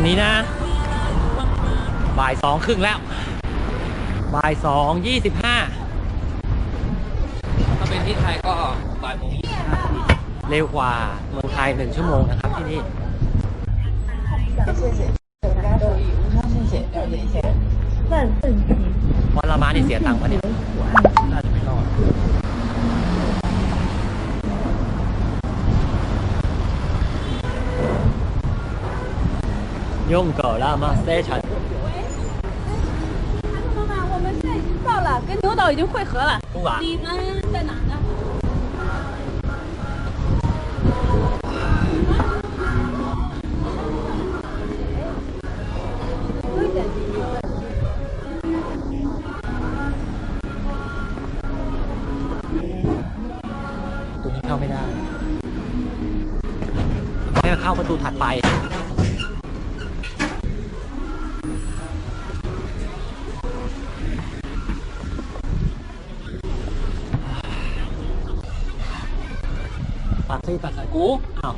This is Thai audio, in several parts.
ตอนนี้นะ บ่ายสองครึ่งแล้ว บ่ายสองยี่สิบห้าถ้าเป็นที่ไทยก็บ่ายโมงยี่สิบห้าเร็วกว่าเมืองไทยหนึ่งชั่วโมงนะครับที่นี่วันละมานี่เสียตังค์ปะเนี่ยน่าจะไม่รอด 用狗拉吗 station 妈妈，我们现在已经到了，跟牛岛已经汇合了。不晚你们在哪呢？ ประตูนี้เข้าไม่ได้ให้เข้าประตูถัดไป ปากซี่ปากสายกูอ้าว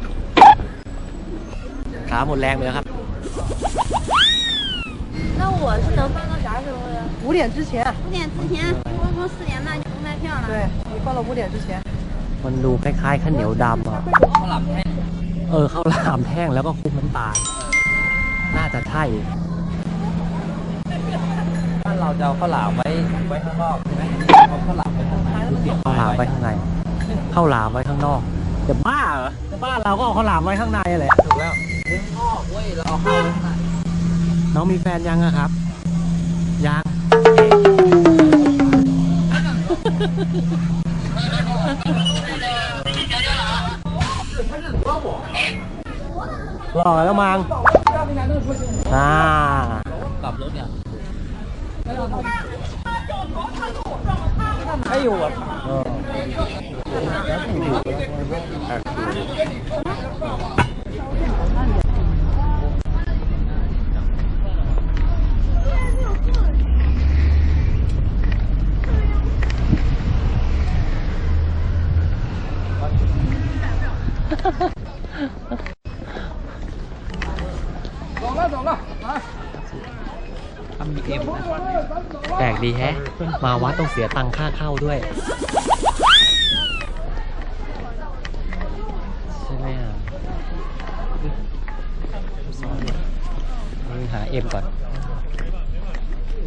ขาหมดแรงไปแล้วครับ 那我是能放到啥时候呀？五点之前，五点之前，我从四点半就不卖票了。对你放到五点之前。 มันดูคล้ายๆข้าวเหนียวดำอ่ะ ข้าวหลามแห้ง เออข้าวหลามแท่งแล้วก็คลุกน้ำตาล น่าจะใช่ บ้านเราจะเอาข้าวหลามไว้ไว้ข้างนอกใช่ไหมเอาข้าวหลามไว้ข้างในคือเสียบ ข้าวหลามไว้ ไว้ ข้างใน ข้าวหลามไว้ข้างนอก จะบ้าเหรอบ้านเราก็เอาข้าวหลามไว้ข้างในแหละถูกแล้วเลี้ยงนอกเว้ยเราเอาข้าวไว้ข้างในน้องมีแฟนยังอะครับ ยัง หล่อแล้วมังอ่ากลับรถเนี่ยไม่อยู่อะ แปลกดีแฮะ มาวัดต้องเสียตังค่าเข้าด้วย ใช่ไหมอะนี่หา เอ็มก่อน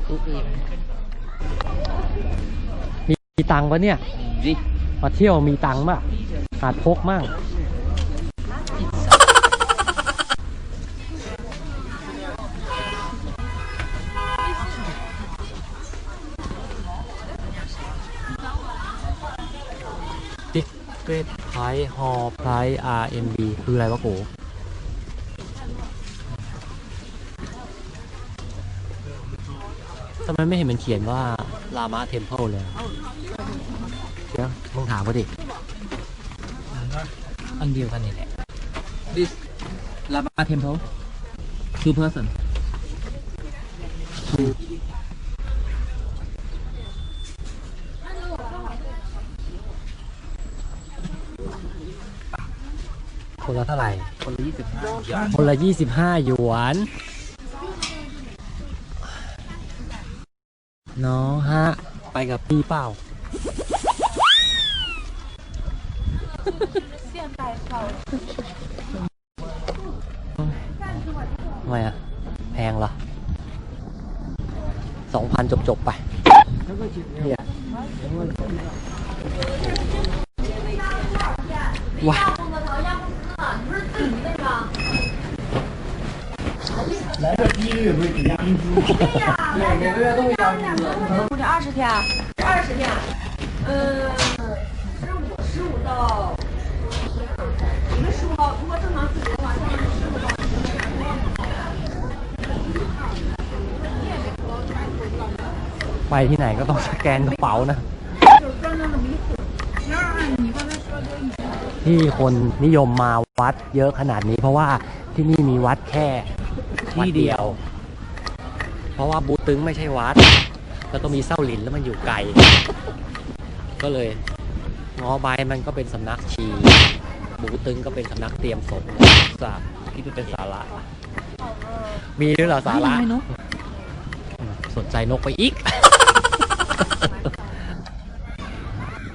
ทุกเองมีมีตังค์ปะเนี่ยดิมาเที่ยวมีตังค์ป่ะอาจพกมั่งติ๊กเกตไพรฮอไพร RMB คืออะไรวะโก ทำไมไม่เห็นมันเขียนว่าลามาเทมเพลเลยเดี๋ยวมึงถามเขาดิ อันเดียวกันนี่แหละ this Lama Temple two person คนละเท่าไหร่ คนละยี่สิบห้าอย่างคนละยี่สิบห้าหยวน น้องฮะ ไปกับพี่เปล่า ทำไมอะ แพงเหรอสองพันจบจบๆไปเนี่ยว้า 不是二十天，二十天，呃，十五十五到，你们十五号如果正常自己的话，正常十五到。 ไปที่ไหนก็ต้องสแกนกระเป๋านะ ที่คนนิยมมาวัดเยอะขนาดนี้ เพราะว่าที่นี่มีวัดแค่ที่เดียว เพราะว่าบูตึงไม่ใช่วัด แล้วก็มีเส้าหลินแล้วมันอยู่ไกล ก็เลยงอใบมันก็เป็นสำนักชีบูตึงก็เป็นสำนักเตรียมศพสาที่เป็นสาระ มีด้วยเหรอสาระไม่รู้สนใจนกไปอีก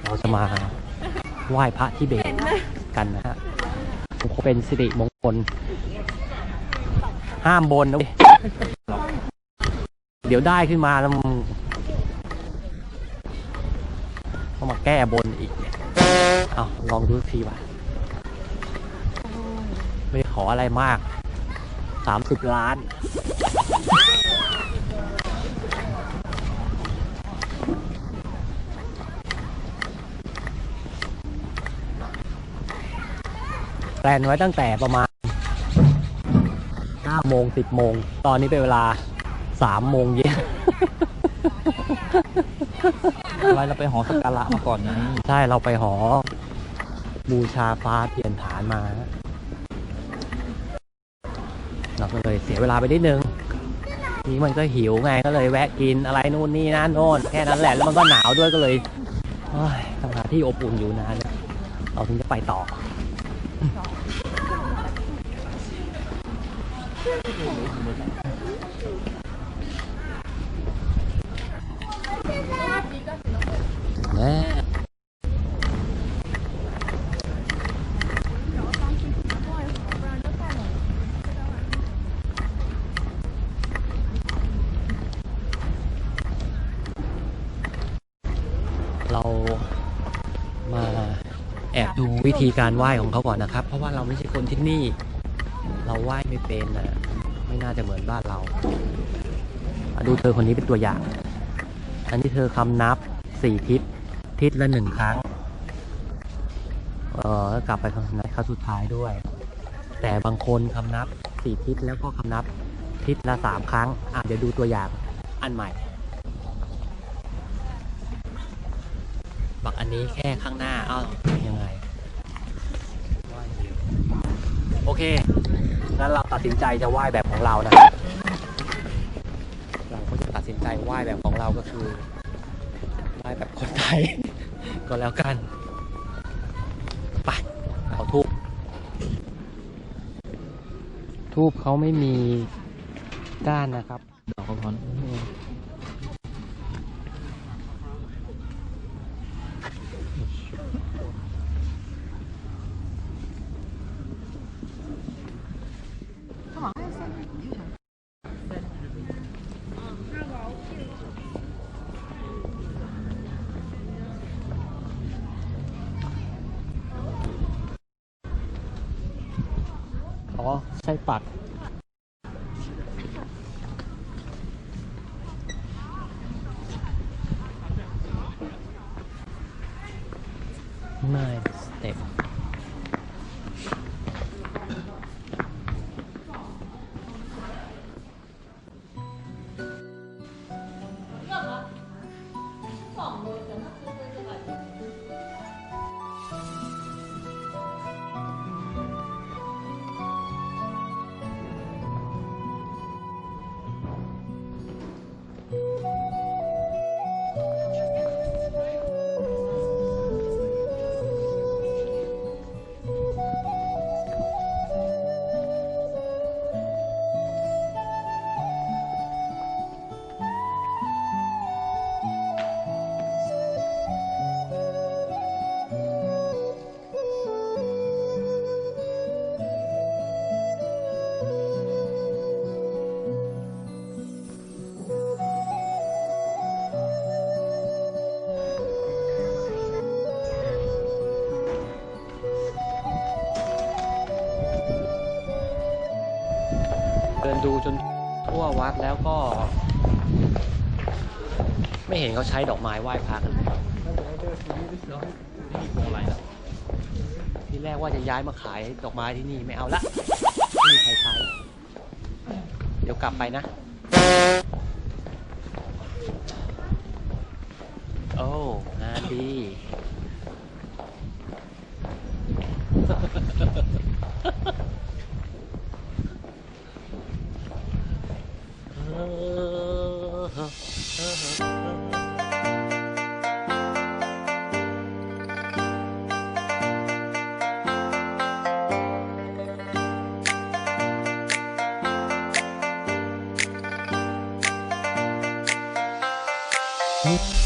เราจะมาไหว้พระทิเบตกันนะฮะคงเป็นสิริมงคล ห้ามบนนะ เดี๋ยวได้ขึ้นมาแล้วมึงต้องมาแก้บนอีกเนี่ยเอาลองดูทีว่ะไม่ขออะไรมากสามสิบล้าน แปลนไว้ตั้งแต่ประมาณ9โมง 10 โมง ตอนนี้เป็นเวลา 3โมงเย็น อะไรเราไปหอสักการะมาก่อนไงใช่ เราไปหอ บูชาฟ้าเทียนฐานมาฮะเราก็เลยเสียเวลาไปนิดนึง นี่มันก็หิวไงก็เลยแวะกินอะไรนู่นนี่นั่นโน่นแค่นั้นแหละ แล้วมันก็หนาวด้วยก็เลยเฮ้ยต้องหาที่อบอุ่นอยู่นานเนี่ยเราถึงจะไปต่อ แน่เรามาแอบดูวิธีการไหว้ของเขาก่อนนะครับ เพราะว่าเราไม่ใช่คนที่นี่ เราไหว้ไม่เป็นนะไม่น่าจะเหมือนบ้านเราอะดูเธอคนนี้เป็นตัวอย่าง อันนี้เธอคำนับสี่ทิศ ทิศละหนึ่งครั้ง เออกลับไปคำนับครั้งสุดท้ายด้วย แต่บางคนคำนับสี่ทิศแล้วก็คำนับทิศละสามครั้ง อะเดี๋ยวดูตัวอย่างอันใหม่บักอันนี้แค่ข้างหน้า เอ้ายังไง โอเค งั้นเราตัดสินใจจะไหว้แบบของเรานะครับ เราก็จะตัดสินใจไหว้แบบของเราก็คือไหว้แบบคนไทย ก็แล้วกัน ไปเอาทูบทูบเขาไม่มีก้านนะครับ ดอกกระพร อ๋อ ใช่ปัก ทั่ววัดแล้วก็ ไม่เห็นเขาใช้ดอกไม้ไหว้พระกันเลยไม่มีพวงอะไรแล้วทีแรกว่าจะย้ายมาขายดอกไม้ที่นี่ไม่เอาละไม่มีใครใช้เดี๋ยวกลับไปนะ โอ้งานดีเนี่